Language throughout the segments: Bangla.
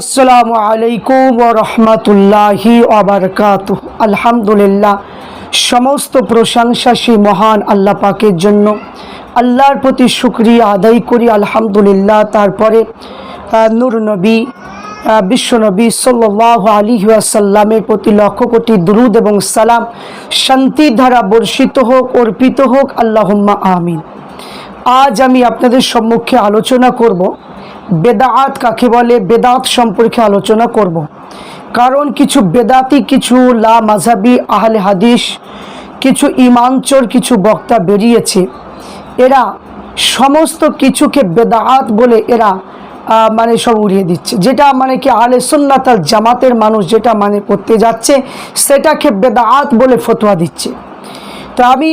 আসসালামু আলাইকুম রহমতুল্লাহি অবরকাত আলহামদুলিল্লাহ সমস্ত প্রশংসা সেই মহান আল্লাহ পাকের জন্য। আল্লাহর প্রতি শুক্রিয়া আদায় করি, আলহামদুলিল্লাহ। তারপরে নূর নবী বিশ্বনবী সাল্লাহ আলী আসাল্লামের প্রতি লক্ষ কোটি দুরুদ এবং সালাম শান্তির ধারা বর্ষিত হোক, অর্পিত হোক। আল্লাহম্মা আমিন। আজ আমি আপনাদের সম্মুখে আলোচনা করব। বেদাত কাকে বলে? বেদাত সম্পর্কে আলোচনা করব। কারণ কিছু বেদাতি, কিছু লা মাঝাবি আহলে হাদিস, কিছু ইমানচর, কিছু বক্তা বেরিয়েছে। এরা সমস্ত কিছুকে বেদাত বলে এরা মানে সব উড়িয়ে দিচ্ছে। যেটা মানে কি আহলে সুন্নাত আল জামাতের মানুষ যেটা মানে করতে যাচ্ছে, সেটাকে বেদাত বলে ফতোয়া দিচ্ছে। তো আমি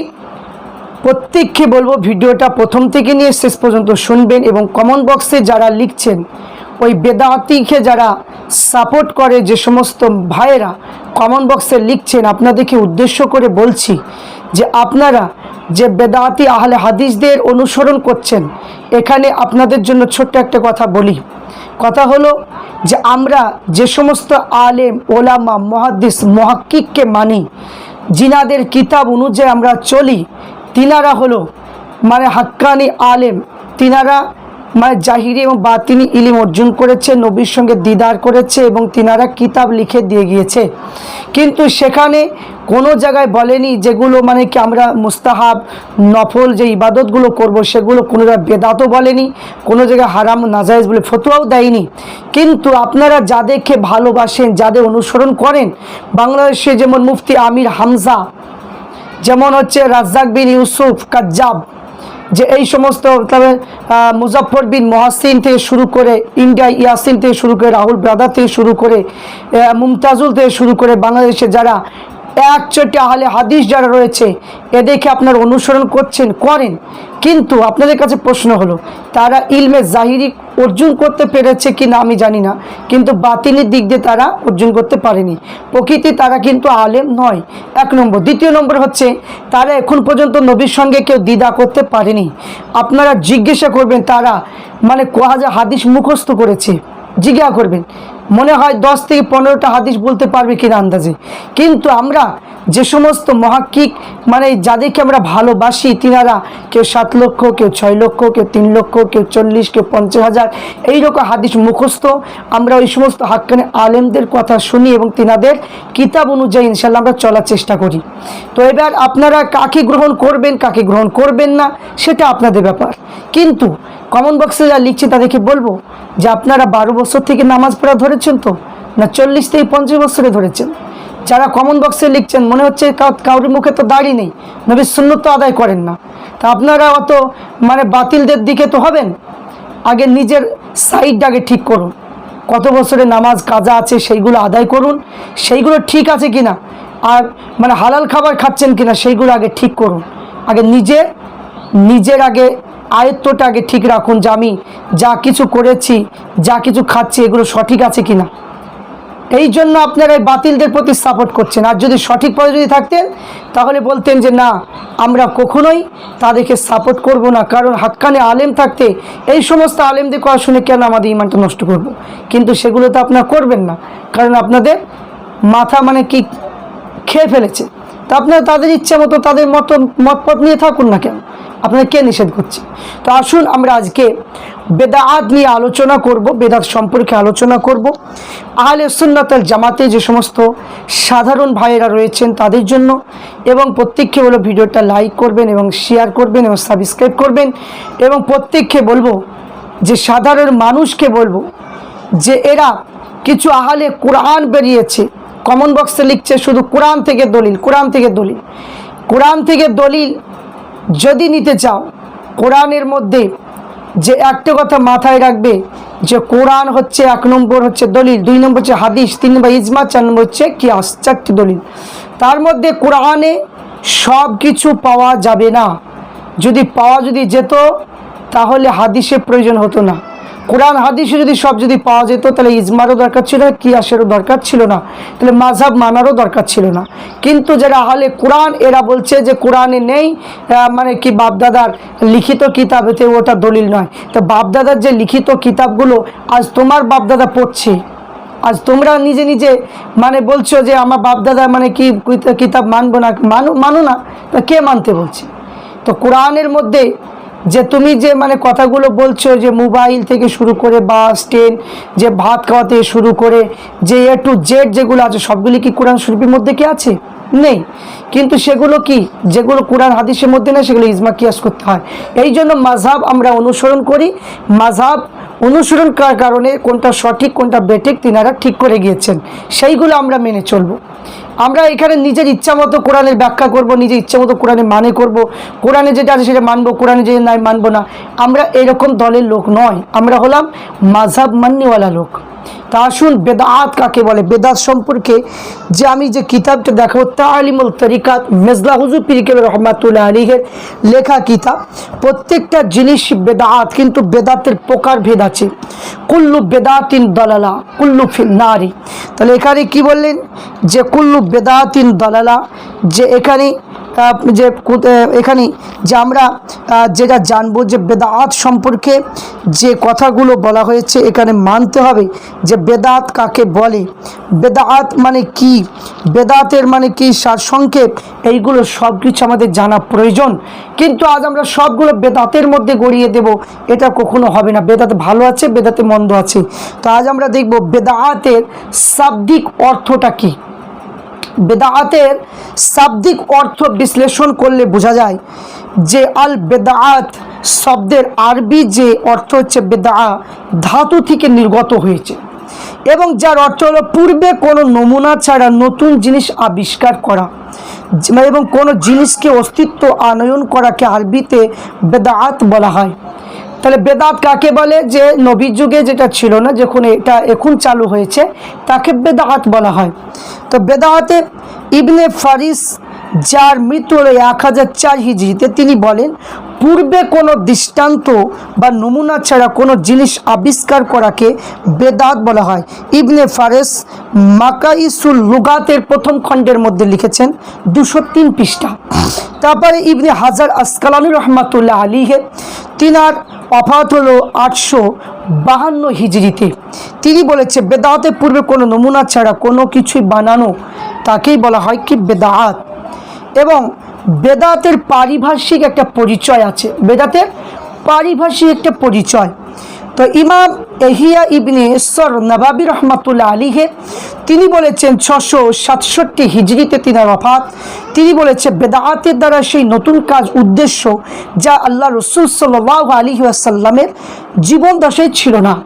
প্রত্যেককে বলব ভিডিওটা প্রথম থেকে নিয়ে শেষ পর্যন্ত শুনবেন এবং কমেন্ট বক্সে যারা লিখছেন, ওই বেদাতিকে যারা সাপোর্ট করে যে সমস্ত ভাইয়েরা কমেন্ট বক্সে লিখছেন, আপনাদেরকে উদ্দেশ্য করে বলছি যে আপনারা যে বেদাতি আহলে হাদিসদের অনুসরণ করছেন, এখানে আপনাদের জন্য ছোট্ট একটা কথা বলি। কথা হলো যে আমরা যে সমস্ত আলেম, ওলামা, মহাদ্দিস, মহাক্কিককে মানি, জিনাদের কিতাব অনুযায়ী আমরা চলি তিনারা হলো মানে হাক্কানি আলেম। তিনারা মানে জাহিরি এবং বাতিনি ইলিম অর্জন করেছে, নবীর সঙ্গে দিদার করেছে এবং তিনারা কিতাব লিখে দিয়ে গিয়েছে। কিন্তু সেখানে কোনো জায়গায় বলেনি যেগুলো মানে কি আমরা মুস্তাহাব, নফল যে ইবাদতগুলো করব সেগুলো কোনো জায়গায় বেদাতও বলেনি, কোনো জায়গায় হারাম নাজাইজ বলে ফতোয়াও দেয়নি। কিন্তু আপনারা যাদেরকে ভালোবাসেন, যাদের অনুসরণ করেন, বাংলাদেশে যেমন মুফতি আমির হামজা যেমন হচ্ছে রাজ্জাক বিন ইউসুফ, কাজ্জাব, যে এই সমস্ত তবে মুজাফর বিন মহাসিন থেকে শুরু করে ইন্ডিয়া, ইয়াসিন থেকে শুরু করে রাহুল ব্রাদার থেকে শুরু করে মুমতাজুল থেকে শুরু করে বাংলাদেশে যারা একচোটে আহলে হাদিস যারা রয়েছে, এ দেখে আপনারা অনুসরণ করছেন, করেন। কিন্তু আপনাদের কাছে প্রশ্ন হলো, তারা ইলমে জাহিরি অর্জন করতে পেরেছে কি না আমি জানি না, কিন্তু বাতিলের দিক দিয়ে তারা অর্জন করতে পারেনি। প্রকৃতি তারা কিন্তু আলেম নয়। এক নম্বর। দ্বিতীয় নম্বর হচ্ছে, তারা এখন পর্যন্ত নবীর সঙ্গে কেউ দ্বিধা করতে পারেনি। আপনারা জিজ্ঞাসা করবেন, তারা মানে ক হাজার হাদিস মুখস্থ করেছে। জিজ্ঞাসা করবেন। মনে হয় দশ থেকে পনেরোটা হাদিস বলতে পারবে কিনা আন্দাজে। কিন্তু আমরা যে সমস্ত মহাকিক মানে যাদেরকে আমরা ভালোবাসি, তিনারা কেউ সাত লক্ষ, কেউ ছয় লক্ষ, কেউ তিন লক্ষ, কেউ চল্লিশ, কেউ পঞ্চাশ হাজার, এইরকম হাদিস মুখস্থ। আমরা ওই সমস্ত হাক্কানে আলেমদের কথা শুনি এবং তিনাদের কিতাব অনুযায়ী ইনশাল্লাহ আমরা চলার চেষ্টা করি। তো এবার আপনারা কাকে গ্রহণ করবেন, কাকে গ্রহণ করবেন না, সেটা আপনাদের ব্যাপার। কিন্তু কমন বক্সে যা লিখছে তাদেরকে বলব যে আপনারা বারো বছর থেকে নামাজ পড়া ধরেছেন তো? না চল্লিশ থেকে পঞ্চাশ বছরে ধরেছেন? যারা কমন বক্সে লিখছেন, মনে হচ্ছে কাউ- কারোর মুখে তো দাড়ি নেই নবীর তো আদায় করেন না। তা আপনারা অত মানে বাতিলদের দিকে তো হবেন? আগে নিজের সাইডটা আগে ঠিক করুন। কত বছরে নামাজ কাজা আছে সেইগুলো আদায় করুন। সেইগুলো ঠিক আছে কিনা? আর মানে হালাল খাবার খাচ্ছেন কিনা সেইগুলো আগে ঠিক করুন। আগে নিজে নিজের আগে আয়ত্তটা আগে ঠিক রাখুন যে আমি যা কিছু করেছি, যা কিছু খাচ্ছি, এগুলো সঠিক আছে কি না এই জন্য আপনারা এই বাতিলদের প্রতি সাপোর্ট করছেন। আর যদি সঠিক পথে যদি থাকতেন, তাহলে বলতেন যে না, আমরা কখনোই তাদেরকে সাপোর্ট করব না। কারণ হাক্কানে আলেম থাকতে এই সমস্ত আলেমদের কথা শুনে কেন আমাদের ইমানটা নষ্ট করব। কিন্তু সেগুলো তো আপনারা করবেন না। কারণ আপনাদের মাথা মানে কি, খেয়ে ফেলেছে। তা আপনারা তাদের ইচ্ছা মতো, তাদের মতো, মতপথ নিয়ে থাকুন না কেন? আপনারা কে নিষেধ করছে? তো আসুন আমরা আজকে বেদাত নিয়ে আলোচনা করব, বেদাত সম্পর্কে আলোচনা করব। আহলে সুন্নাতাল জামাতে যে সমস্ত সাধারণ ভাইয়েরা রয়েছেন তাদের জন্য এবং প্রত্যেককে বলো ভিডিওটা লাইক করবেন এবং শেয়ার করবেন এবং সাবস্ক্রাইব করবেন এবং প্রত্যেককে বলব যে সাধারণ মানুষকে বলব যে এরা কিছু আহলে কোরআন বেরিয়েছে। কমন বক্সে লিখছে শুধু কোরআন থেকে দলিল, কোরআন থেকে দলিল। কোরআন থেকে দলিল যদি নিতে চাও, কোরআনের মধ্যে যে একটা কথা মাথায় রাখবে, যে কোরআন হচ্ছে এক নম্বর হচ্ছে দলিল, দুই নম্বর হচ্ছে হাদিস, তিন নম্বর ইজমা, চার নম্বর হচ্ছে কিয়াস চারটি দলিল। তার মধ্যে কোরআনে সব কিছু পাওয়া যাবে না। যদি পাওয়া যদি যেত, তাহলে হাদিসের প্রয়োজন হতো না। কোরআন হাদিসে যদি সব যদি পাওয়া যেত, তাহলে ইজমারও দরকার ছিল না কিয়াসেরও দরকার ছিল না, তাহলে মাঝাব মানারও দরকার ছিল না। কিন্তু যারা আহলে কোরআন, এরা বলছে যে কোরআনে নেই মানে কি বাপদাদার লিখিত কিতাবেতে ওটা দলিল নয়। তো বাপদাদার যে লিখিত কিতাবগুলো, আজ তোমার বাপদাদা পড়ছে, আজ তোমরা নিজে নিজে মানে বলছো যে আমার বাপদাদা মানে কি কিতাব মানবো না, মানো মানো না, তা কে মানতে বলছে? তো কোরআনের মধ্যে যে তুমি যে মানে কথাগুলো বলছো যে মোবাইল থেকে শুরু করে বাস, ট্রেন, যে ভাত খাওয়া থেকে শুরু করে যে এ টু জেড যেগুলো আছে, সবগুলি কি কোরআন শরীফের মধ্যে কি আছে? নেই। কিন্তু সেগুলো কি? যেগুলো কোরআন হাদিসের মধ্যে নেই, সেগুলো ইজমা কিয়াস করতে হয়। এই জন্য মাঝহাব আমরা অনুসরণ করি। মাঝহাব অনুসরণ করার কারণে কোনটা সঠিক, কোনটা বেঠিক তিনারা ঠিক করে গিয়েছেন। সেইগুলো আমরা মেনে চলবো। আমরা এখানে নিজের ইচ্ছা মতো কোরআনের ব্যাখ্যা করব, নিজের ইচ্ছা মতো কোরআনে মানে করব। কোরআনে যেটা আছে সেটা মানবো, কোরআনে যেটা নাই মানবো না। আমরা এরকম দলের লোক নয়। আমরা হলাম মাঝাব মান্যওয়ালা লোক। তা আসুন বেদাত কাকে বলে? বেদাত সম্পর্কে যে আমি যে কিতাবটা দেখাবো, তালিমুল তরিকাত মেজলা হুজুর পিরিকেল রহমাতুল্লাহ আলীহের লেখা কিতাব, প্রত্যেকটা জিনিস বেদাত, কিন্তু বেদাতের প্রকার ভেদ আছে। কুল্লু বেদাতিন দলালা, কুল্লু নারী। তাহলে এখানে কি বললেন? যে কুল্লু বেদাতিন দলালা, যে এখানে যে এখানে যে আমরা যেটা জানব যে বেদাত সম্পর্কে যে কথাগুলো বলা হয়েছে, এখানে মানতে হবে যে বেদাত কাকে বলে। বেদাত মানে কি? বেদাতের মানে কি? সারসংক্ষেপ? এইগুলো সব কিছু আমাদের জানা প্রয়োজন। কিন্তু আজ আমরা সবগুলো বেদাতের মধ্যে গড়িয়ে দেব, এটা কখনো হবে না। বেদাতে ভালো আছে, বেদাতে মন্দ আছে। তো আজ আমরা দেখব বেদাতের শাব্দিক অর্থটা কী? বেদাতের শাব্দিক অর্থ বিশ্লেষণ করলে বোঝা যায় যে আল বেদাত শব্দের আরবি যে অর্থ হচ্ছে বেদা ধাতু থেকে নির্গত হয়েছে এবং যার অর্থ হলো পূর্বে কোনো নমুনা ছাড়া নতুন জিনিস আবিষ্কার করা এবং কোনো জিনিসকে অস্তিত্ব আনয়ন করাকে আরবিতে বেদাত বলা হয়। তাহলে বেদাত কাকে বলে? যে নবীর যুগে যেটা ছিল না, যখন এটা এখন চালু হয়েছে, তাকে বেদাত বলা হয়। তো বেদাতে ইবনে ফারিস যার মৃত্যু হলো এক হাজার চার হিজড়িতে তিনি বলেন, পূর্বে কোনো দৃষ্টান্ত বা নমুনা ছাড়া কোনো জিনিস আবিষ্কার করাকে বেদাত বলা হয়। ইবনে ফারেস মাকাইসুল লুগাতের প্রথম খণ্ডের মধ্যে লিখেছেন দুশো তিন পৃষ্ঠা। তারপরে ইবনে হাজার আসকালানুর রহমাতুল্লাহ আলীহে তিনার অফাত হলো আটশো বাহান্ন হিজড়িতে। তিনি বলেছে, বেদাতের পূর্বে কোনো নমুনা ছাড়া কোনো কিছুই বানানো তাকেই বলা হয় কি বেদাত। এবং বেদাতের পারিভাষিক একটা পরিচয় আছে। বেদাতের পারিভাষিক একটা পরিচয়। তো ইমাম এহিয়া ইবনে সর নবাবি রহমাতুল্লাহ আলীহে তিনি বলেছেন ছশো সাতষট্টি হিজড়িতে তিনার অফাত তিনি বলেছে বেদাতের দ্বারা সেই নতুন কাজ উদ্দেশ্য যা আল্লাহ রসুল সাল্লাহ আলী আসাল্লামের জীবন দশায় ছিল না।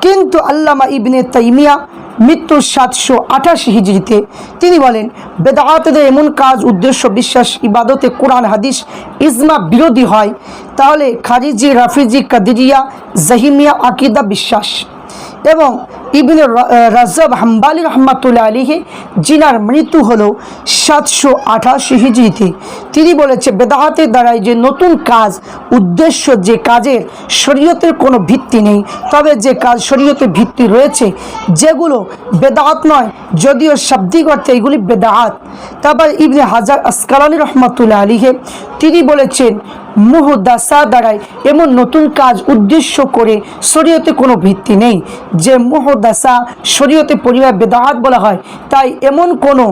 কিন্তু আল্লামা ইবনে তাইমিয়া মৃত্যু সাতশো আঠাশি হিজড়িতে তিনি বলেন বেদাতেদের এমন কাজ, উদ্দেশ্য, বিশ্বাস, ইবাদতে কোরআন, হাদিস, ইজমা বিরোধী হয়, তাহলে খারিজি রাফিজি, কাদিরিয়া, জাহিমিয়া, আকিদা, বিশ্বাস। এবং ইবনে রা- রাজাব হাম্বালি রহমাতুল্লাহ আলীহে জিনার মৃত্যু হল সাতশো আঠাশি হিজড়িতে। তিনি বলেছে, বেদাহাতের দ্বারাই যে নতুন কাজ, উদ্দেশ্য যে কাজের শরীয়তের কোনো ভিত্তি নেই, তবে যে কাজ শরীয়তের ভিত্তি রয়েছে, যেগুলো বেদাত নয়, যদিও শাব্দিক অর্থে এগুলি বেদাহাত। তারপর ইবনে হাজার আসকালানি রহমাতুল্লাহ আলীহে তিনি বলেছেন মুহদাসা দ্বারাই এমন নতুন কাজ উদ্দেশ্য করে শরীয়তে কোনো ভিত্তি নেই। যে মুহদাসা শরীয়তে পরিবার বেদাহাত বলা হয়, তাই এমন কোনো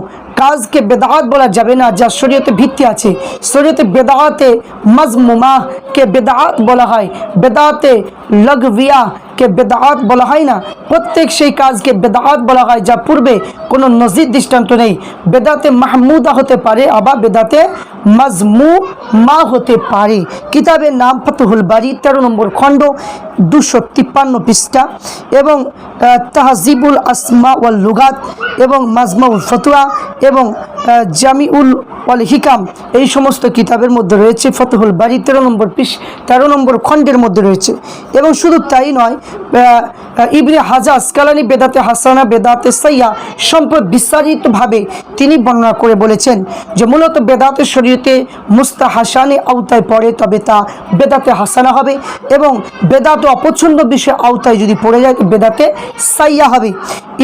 কাজকে বেদাহাত বলা যাবে না, যা শরীয়তে ভিত্তি আছে। শরীয়তে বেদাহাতে মজমুমাকে বেদাহাত বলা হয়, বেদাতে লগভিয়া কে বেদাত বলা হয় না। প্রত্যেক সেই কাজকে বেদাত বলা হয়, যা পূর্বে কোনো নজির দৃষ্টান্ত নেই। বেদাতে মাহমুদা হতে পারে, আবার বেদাতে মাজমু মা হতে পারে। কিতাবের নাম ফতুহুল বাড়ি তেরো নম্বর খণ্ড, দুশো তিপ্পান্ন পৃষ্ঠা, এবং তাহজিবুল আসমা ওয়াল লুগাত, এবং মাজমাউল ফতুয়া এবং জামিউল ওয়াল হিকাম, এই সমস্ত কিতাবের মধ্যে রয়েছে ফতুহুল বাড়ি তেরো নম্বর পৃষ্ঠ তেরো নম্বর খণ্ডের মধ্যে রয়েছে। এবং শুধু তাই নয় ইবনে হাজাজ কালানি বেদাতে হাসানা, বেদাতে সাইয়া সম্পদ বিস্তারিতভাবে তিনি বর্ণনা করে বলেছেন যে মূলত বেদাতে শরীয়তে মুস্তা হাসানে আওতায় পড়ে, তবে তা বেদাতে হাসানা হবে এবং বেদাত অপছন্দ বিষয় আওতায় যদি পড়ে যায়, তো বেদাতে সাইয়া হবে।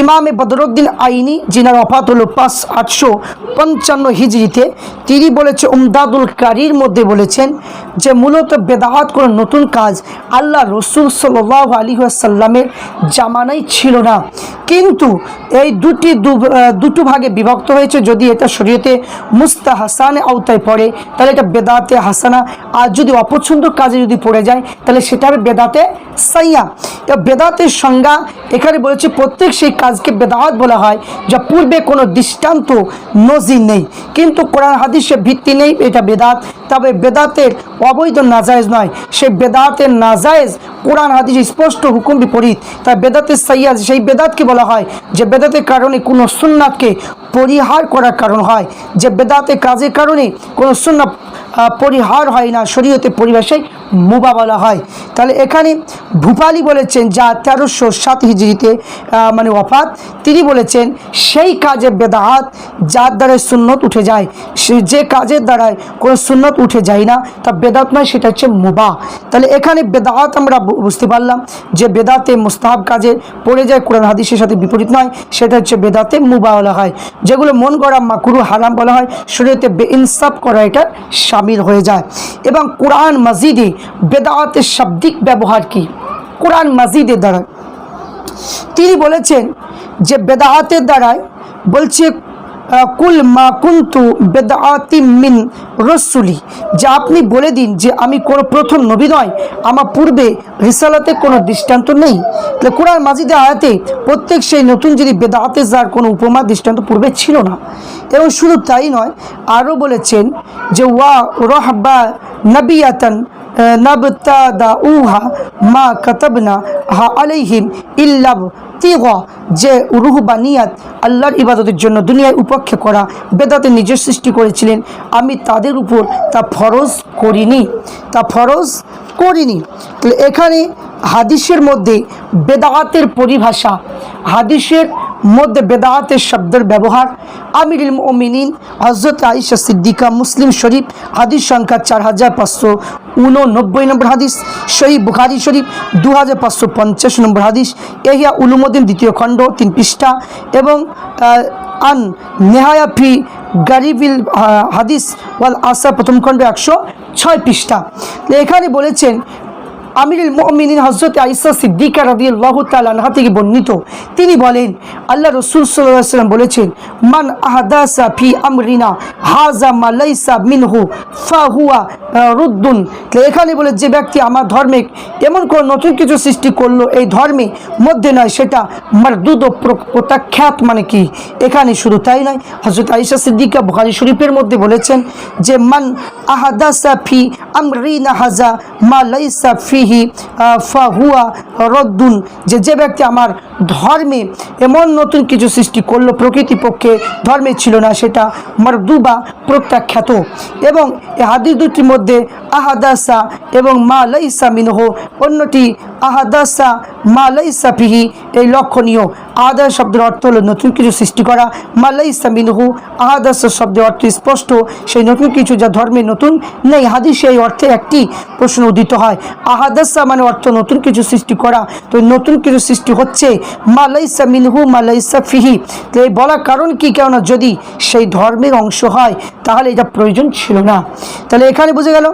ইমামে বদরুদ্দিন আইনি, যিনার অফাত হলো পাঁচ আটশো পঞ্চান্ন হিজড়িতে তিনি বলেছে, উমদাদুল কারির মধ্যে বলেছেন যে, মূলত বেদাহাত কোনো নতুন কাজ আল্লাহ রসুল সাল্লাহ আলী সাল্লামের জামানাই ছিল না। কিন্তু এই দুটি দুটো ভাগে বিভক্ত হয়েছে। যদি এটা শরীয়তে মুস্তা হাসানে আওতায় পড়ে, তাহলে এটা বেদাতে হাসানা। আর যদি অপছন্দ কাজে যদি পড়ে যায়, তাহলে সেটা হবে বেদাতে সাইয়া। তো বেদাতের সংজ্ঞা এখানে বলেছে, প্রত্যেক সেই কাজকে বেদাত বলা হয়, যা পূর্বে কোনো দৃষ্টান্ত নজির নেই। কিন্তু কোরআন হাদিসে ভিত্তি নেই, এটা বেদাত। তবে বেদাতের অবৈধ নাজায়জ নয়। সেই বেদাতের নাজায়জ কোরআন হাদিস স্পষ্ট হুকুম বিপরীত তাই বেদাতের সাইয়াজ সেই বেদাতকে বলা হয় যে বেদাতের কারণে কোনো সুন্নাতকে পরিহার করার কারণ হয়। যে বেদাতে কাজের কারণে কোনো সুন্নাথ পরিহার হয় না শরীয়তে পরিভাষায় মুবা বলা হয়। তাহলে এখানে ভূপালি বলেছেন, যা তেরোশো সাত হিজড়িতে মানে ওফাত। তিনি বলেছেন, সেই কাজে বেদাহাত যার দ্বারায় সুন্নত উঠে যায় যে কাজের দ্বারায় কোনো সুন্নত উঠে যায় না, তা বেদাত নয়, সেটা হচ্ছে মুবা। তাহলে এখানে বেদাহাত আমরা বুঝতে পারলাম যে বেদাতে মুস্তাহাব কাজে পড়ে যায়, কোরআন হাদিসের সাথে বিপরীত নয়, সেটা হচ্ছে বেদাতে মুবা বলা হয়, যেগুলো মন গড়া মাকুরু হারাম বলা হয়, শরীয়তে বেইনসাফ করা এটা সামিল হয়ে যায়। এবং কোরআন মসজিদে বেদাতের শাব্দিক ব্যবহার কি? কোরআন মাজিদের দ্বারা। তিনি বলেছেন যে বেদাহাতের দ্বারায় বলছে কুল মা কুন্তু বেদাতি মিন রসুলি। যে আপনি বলে দিন যে আমি কোনো প্রথম নবী নয়, আমার পূর্বে রিসালাতে কোনো দৃষ্টান্ত নেই। তাহলে কোরআন মাজিদে আয়াতে প্রত্যেক সেই নতুন যদি বেদাহাতে যার কোনো উপমা, দৃষ্টান্ত পূর্বে ছিল না। এবং শুধু তাই নয়, আরও বলেছেন যে, ওয়া রহবা নবিয়াতন নবতাদা উহা মা কাতাবনা হা আলাইহিম ইল্লাব তিগা যে রুহবানিয়াত আল্লাহর ইবাদতের জন্য দুনিয়ায় উপেক্ষা করা বেদাতে নিজের সৃষ্টি করেছিলেন। আমি তাদের উপর তা ফরজ করিনি। তা ফরজ করিনি। তাহলে এখানে হাদিসের মধ্যে বেদাতের পরিভাষা, হাদিসের মধ্যে বেদাতের শব্দের ব্যবহার আমিরুল মোমিনিন হজরত আইসা সিদ্দিকা, মুসলিম শরীফ, হাদিস সংখ্যা চার হাজার পাঁচশো উননব্বই নম্বর হাদিস, শহীদ বুখারি শরীফ দু হাজার পাঁচশো পঞ্চাশ নম্বর হাদিস, এহিয়া উলুমুদ্দিন দ্বিতীয় খণ্ড, তিন পৃষ্ঠা এবং আন নেহায়া ফি গারিবিল হাদিস, ওয়াল আসা প্রথম খণ্ড একশো ছয় পৃষ্ঠা। এখানে বলেছেন আমিরুল মমিনিন হজরত আইসা সিদ্দিকা রাদি আল্লাহ তালাহা থেকে বর্ণিত। তিনি বলেন, আল্লাহ রসুল সাল্লাম বলেছেন, মান আহাদাসা ফি আমরিনা হাজা মালাইসা মিনহু, ফাহুয়া রুদ্দুন। এখানে বলে, যে ব্যক্তি আমার ধর্মে এমন কোন নতুন কিছু সৃষ্টি করল, এই ধর্মে মধ্যে নয়, সেটা মারদুদ ও প্র- প্রত্যাখ্যাত মানে কি? এখানে শুধু তাই নয় হজরত আইসা সিদ্দিকা বুখারি শরীফের মধ্যে বলেছেন যে, মান আহাদাসা ফি আমরিনা হাজা মা লাইসা আহ, ফাহুয়া রদ্দুন যে যে ব্যক্তি আমার ধর্মে এমন নতুন কিছু সৃষ্টি করল প্রকৃতি পক্ষে ধর্মে ছিল না সেটা মরদুবা প্রত্যাখ্যাত। এবং এই হাদিস দুটির মধ্যে আহাদাসা এবং মা লাইসা মিনহ অন্যটি আহাদাসা মা লাইসা ফিহি এই লক্ষণীয়। আহাদা শব্দের অর্থ হলো নতুন কিছু সৃষ্টি করা। মা লাইসা মিনহু আহাদাসা শব্দের অর্থ স্পষ্ট। সেই নতুন কিছু যা ধর্মে নতুন নেই। হাদিসে এই অর্থে একটি প্রশ্ন উদিত হয়। আহাদাসা মানে অর্থ নতুন কিছু সৃষ্টি করা। তো নতুন কিছু সৃষ্টি হচ্ছে মালাইসা মিনহু মালাইসা ফিহি। তো এই বলার কারণ কি? কেননা যদি সেই ধর্মের অংশ হয়, তাহলে এটা প্রয়োজন ছিল না। তাহলে এখানে বুঝে গেল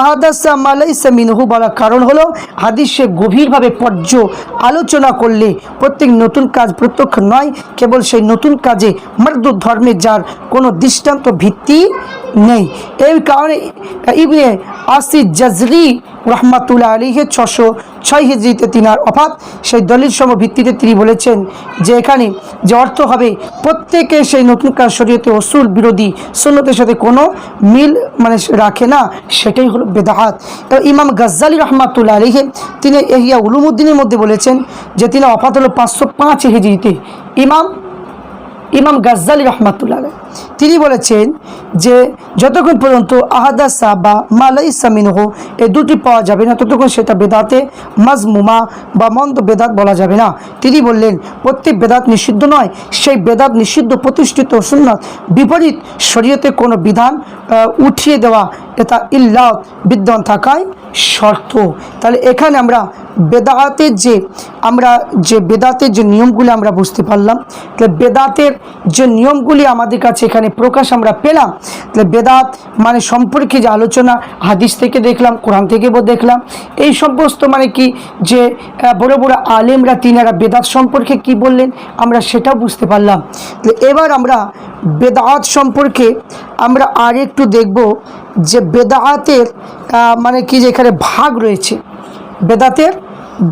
আহাদাসা মালাইসা মিনহু বলার কারণ হলো হাদিসে গভীরভাবে পর্য আলোচনা করলে প্রত্যেক নতুন কাজ প্রত্যক্ষ নয়, কেবল সেই নতুন কাজে মর্দ ধর্মের যার কোনো দৃষ্টান্ত ভিত্তি নেই। এই কারণে ইবনে আসি জাজরি রহমাতুল্লাহ আলীহে ছশো ছয় হিজড়িতে তিনার অফাত। সেই দলিল সম ভিত্তিতে তিনি বলেছেন যে এখানে যে অর্থ হবে, প্রত্যেকে সেই নতুন কাজ শরীয়তে অসুল বিরোধী সুন্নতের সাথে কোনো মিল মানে রাখে না, সেটাই হলো বেদাহাত। ইমাম গজ্জালি রহমাতুল্লাহ আলীহে তিনি এহিয়া উলুমুদ্দিনের মধ্যে বলেছেন যে তিনি অফাত হলো পাঁচশো পাঁচ হিজড়িতে। ইমাম ইমাম গাজ্জালি রহমাতুল্লাহ তিনি বলেছেন যে, যতক্ষণ পর্যন্ত আহাদাসা বা মালাই সামিনহ এই দুটি পাওয়া যাবে না, ততক্ষণ সেটা বেদাতে মাজমুমা বা মন্দ বেদাত বলা যাবে না। তিনি বললেন, প্রত্যেক বেদাত নিষিদ্ধ নয়, সেই বেদাত নিষিদ্ধ প্রতিষ্ঠিত সুন্নাত বিপরীত শরীয়তে কোনো বিধান উঠিয়ে দেওয়া এটা ইল্লাত বিদ্যমান থাকায় শর্ত। তাহলে এখানে আমরা বেদাতের যে, আমরা যে বেদাতের যে নিয়মগুলি আমরা বুঝতে পারলাম, তাহলে বেদাতের যে নিয়মগুলি আমাদের কাছে এখানে প্রকাশ আমরা পেলাম, তাহলে বেদাত মানে সম্পর্কে যে আলোচনা, হাদিস থেকে দেখলাম, কোরআন থেকে দেখলাম, এই সমস্ত মানে কি যে বড় বড় আলেমরা তিনারা বেদাত সম্পর্কে কি বললেন, আমরা সেটাও বুঝতে পারলাম। তাহলে এবার আমরা বেদাত সম্পর্কে আমরা আর একটু দেখব যে বেদাহাতের মানে কি যে এখানে ভাগ রয়েছে। বেদাতের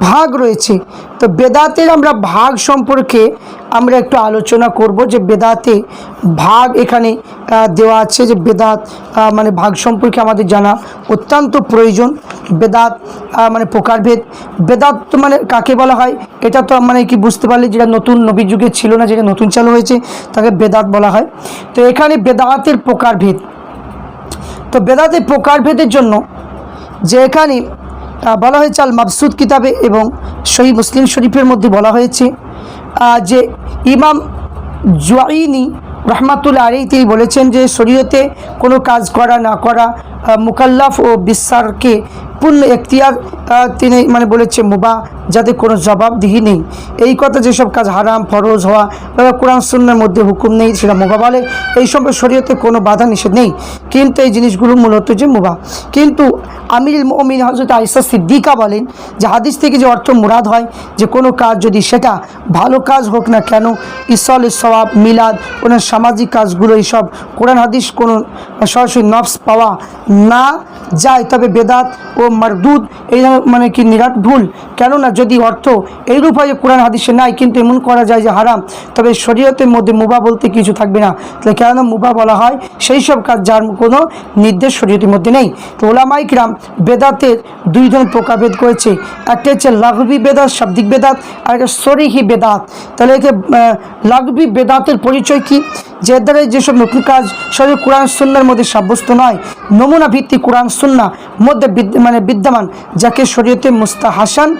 ভাগ রয়েছে। তো বেদাতের আমরা ভাগ সম্পর্কে আমরা একটু আলোচনা করব যে বেদাতে ভাগ এখানে দেওয়া আছে যে বেদাত মানে ভাগ সম্পর্কে আমাদের জানা অত্যন্ত প্রয়োজন। বেদাত মানে প্রকারভেদ। বেদাত মানে কাকে বলা হয়? এটা তো মানে কি বুঝতে পারলে যেটা নতুন নবী যুগে ছিল না, যেটা নতুন চালু হয়েছে, তাকে বেদাত বলা হয়। তো এখানে বেদাতের প্রকারভেদ। তো বেদাতের প্রকারভেদের জন্য যে এখানে বলা হয়েছে আল মাবসুদ কিতাবে এবং শহীদ মুসলিম শরীফের মধ্যে বলা হয়েছে যে ইমাম জুয়াইনি রহমাতুল আলী তিনি বলেছেন যে শরীয়তে কোনো কাজ করা না করা মুকাল্লাফ ও বিশ্বারকে পূর্ণ এখতিয়ার তিনি মানে বলেছে মুবা, যাতে কোনো জবাবদিহি নেই। এই কথা যেসব কাজ হারাম, ফরজ হওয়া বা কোরআন সুন্নার মধ্যে হুকুম নেই, সেটা মুবা বলে। এই সব শরীয়তে কোনো বাধা নিষেধ নেই। কিন্তু এই জিনিসগুলো মূলত যে মুবা। কিন্তু আমিরুল মমিন হজরত আইসা সিদ্দিকা বলেন যে হাদিস থেকে যে অর্থ মুরাদ হয়, যে কোনো কাজ যদি সেটা ভালো কাজ হোক না কেন ইসল সওয়াব, মিলাদ, কোনো সামাজিক কাজগুলো এইসব কোরআন হাদিস কোনো সরাসরি নফস পাওয়া না যায়। তবে বেদাত ও মারদুদ, এই মানে কি নিরাট ভুল? কেননা যদি অর্থ এইরূপ হয় যে কোরআন হাদিসে নাই, কিন্তু এমন করা যায় যে হারাম, তবে শরীয়তের মধ্যে মুবা বলতে কিছু থাকবে না। তাহলে কেননা মুবা বলা হয় সেই সব কাজ যার কোনো নির্দেশ শরীয়তের মধ্যে নেই। তো ওলামাইকরাম বেদাতের দুই ধরনের প্রকারভেদ করেছে। একটা হচ্ছে লাঘবি বেদাত, শাব্দিক বেদাত, আর একটা সরিহি বেদাত। তাহলে একে লাঘবি বেদাতের পরিচয় কি? যে এর দ্বারা যেসব নতুন কাজ সরাসরি কোরআন সুন্নার মধ্যে সাব্যস্ত নয়, নমুনা ভিত্তিক কোরআন সুন্না মধ্যে মানে বিদ্যমান, যাকে শরীয়তে মুস্তাহাসান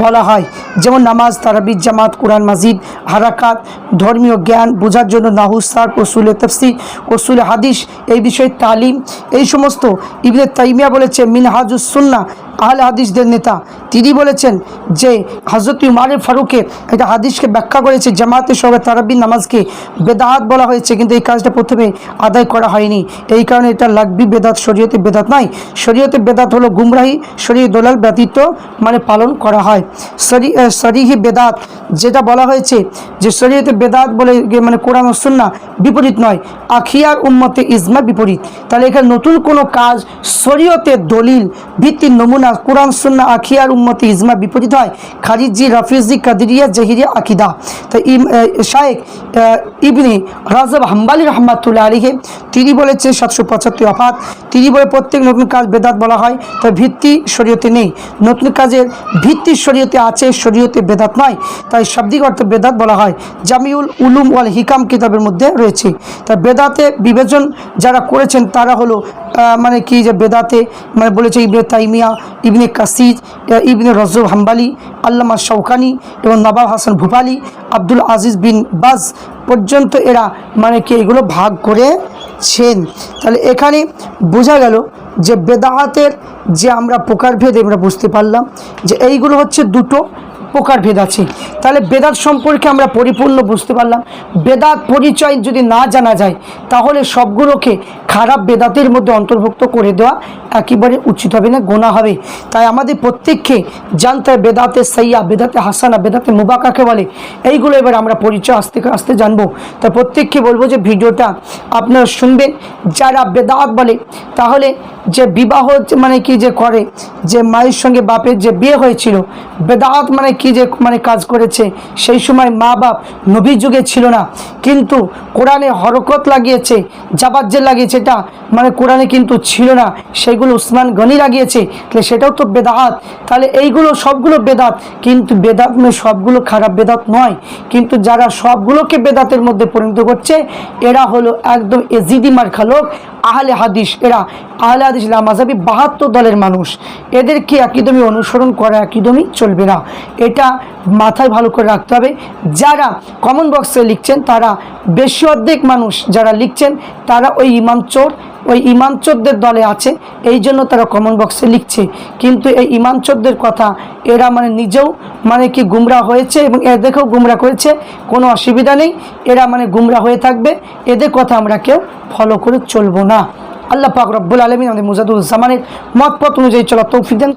বলা হয়। যেমন নামাজ তারাবিদ জামাত, কোরআন মাজিদ, হারাকাত, ধর্মীয় জ্ঞান, বোঝার জন্য নাহুসার ওসুলে তফসি ওসুলে হাদিস, এই বিষয়ে তালিম, এই সমস্ত ইবনে তাইমিয়া বলেছে, মিনহাজুস সুন্না হাদিসদের নেতা। তিনি বলেছেন যে হজরত উমারে ফারুকের একটা হাদিসকে ব্যাখ্যা করেছে জামাতের সঙ্গে তারাবিন নামাজকে বেদাত বলা হয়েছে, কিন্তু এই কাজটা প্রথমে আদায় করা হয়নি। এই কারণে এটা লাগবি বেদাত, শরীয়তে বেদাত নয় শরীয়তে বেদাত হলো গুমরাহি শরীর দোলাল ব্যতীত মানে পালন করা হয়। সরি সরিহি বেদাত যেটা বলা হয়েছে যে শরীয়তে বেদাত বলে মানে কোরআন সুন্না বিপরীত নয়, আখিয়ার উম্মতে ইজমা বিপরীত। তাহলে এখানে নতুন কোনো কাজ শরীয়তের দলিল ভিত্তির নমুনা কোরআন সুন্না আখিয়ার উম্মতে ইজমা বিপরীত হয়। খারিজি রাফিজি কাদিরিয়া জহিরিয়া আকিদা। তো শায়েক ইবনে রাজব হাম্বালি রহমাতুল্লাহ আলীকে তিনি বলেছেন সাতশো পঁচাত্তর অফাত। তিনি বলে প্রত্যেক নতুন কাজ বেদাত বলা হয় তাই ভিত্তি শরীয়তে নেই। নতুন কাজের ভিত্তি শরীয়তে আছে শরীয়তে বেদাত নয় তাই শাব্দিক অর্থে বেদাত বলা হয়। জামিউল উলুম ওয়াল হিকাম কিতাবের মধ্যে রয়েছে। তাই বেদাতে বিবেচন যারা করেছেন তারা হলো মানে কি যে বেদাতে মানে বলেছে ইবনে তাইমিয়া ইবনে আহ, ইবনে রজব হাম্বালি, আল্লামা শৌকানি এবং নবাব হাসান ভূপালি, আব্দুল আজিজ বিন বাজ পর্যন্ত এরা মানে কি এগুলো ভাগ করেছেন। তাহলে এখানে বোঝা গেল যে বেদাহাতের যে আমরা প্রকারভেদ আমরা বুঝতে পারলাম, যে এইগুলো হচ্ছে দুটো প্রকারভেদ আছে। তাহলে বেদাত সম্পর্কে আমরা পরিপূর্ণ বুঝতে পারলাম। বেদাত পরিচয় যদি না জানা যায়, তাহলে সবগুলোকে খারাপ বেদাতের মধ্যে অন্তর্ভুক্ত করে দেওয়া একেবারে উচিত হবে না, গোনা হবে। তাই আমাদের প্রত্যেককে জানতে হবে, বেদাতে সাইয়া, বেদাতে হাসানা, বেদাতে মুবাকাকে বলে। এইগুলো এবার আমরা পরিচয় আস্তে আস্তে জানব। তাই প্রত্যেককে বলব যে ভিডিওটা আপনারা শুনবেন। যারা বেদাত বলে, তাহলে যে বিবাহ মানে কি যে করে, যে মায়ের সঙ্গে বাপের যে বিয়ে হয়েছিল, বেদাত মানে কি যে মানে কাজ করেছে, সেই সময় মা বাপ নবীর যুগে ছিল না। কিন্তু কোরআনে হরকত লাগিয়েছে জাবাজ্জে লাগিয়েছে, এটা মানে কোরআনে কিন্তু ছিল না। সেগুলো উসমান গনি লাগিয়েছে, তাহলে সেটাও তো বেদাত। তাহলে এইগুলো সবগুলো বেদাত, কিন্তু বেদাত সবগুলো খারাপ বেদাত নয়। কিন্তু যারা সবগুলোকে বেদাতের মধ্যে পরিণত করছে, এরা হলো একদম এজিদি মার্খা লোক। আহলে হাদিস, এরা আহলে হাদিস লামাজাবি বাহাত্তর দলের মানুষ। এদেরকে একদমই অনুসরণ করা একদমই চলবে না। এটা মাথায় ভালো করে রাখতে হবে। যারা কমন বক্সে লিখছেন, তারা বেশি অর্ধেক মানুষ যারা লিখছেন, তারা ওই ইমাম চোর ওই ইমাম চোদ্দের দলে আছে, এই জন্য তারা কমেন্ট বক্সে লিখছে। কিন্তু এই ইমাম চোদ্দের কথা এরা মানে নিজেও মানে কি গুমরা হয়েছে এবং এদেরকেও গুমরা করেছে, কোনো অসুবিধা নেই। এরা মানে গুমরা হয়ে থাকবে, এদের কথা আমরা কেউ ফলো করে চলবো না। আল্লাহ পাক রব্বুল আলমিন আমাদের মুজাদুল জামানের মত পথ অনুযায়ী চলা তৌফিক দেন।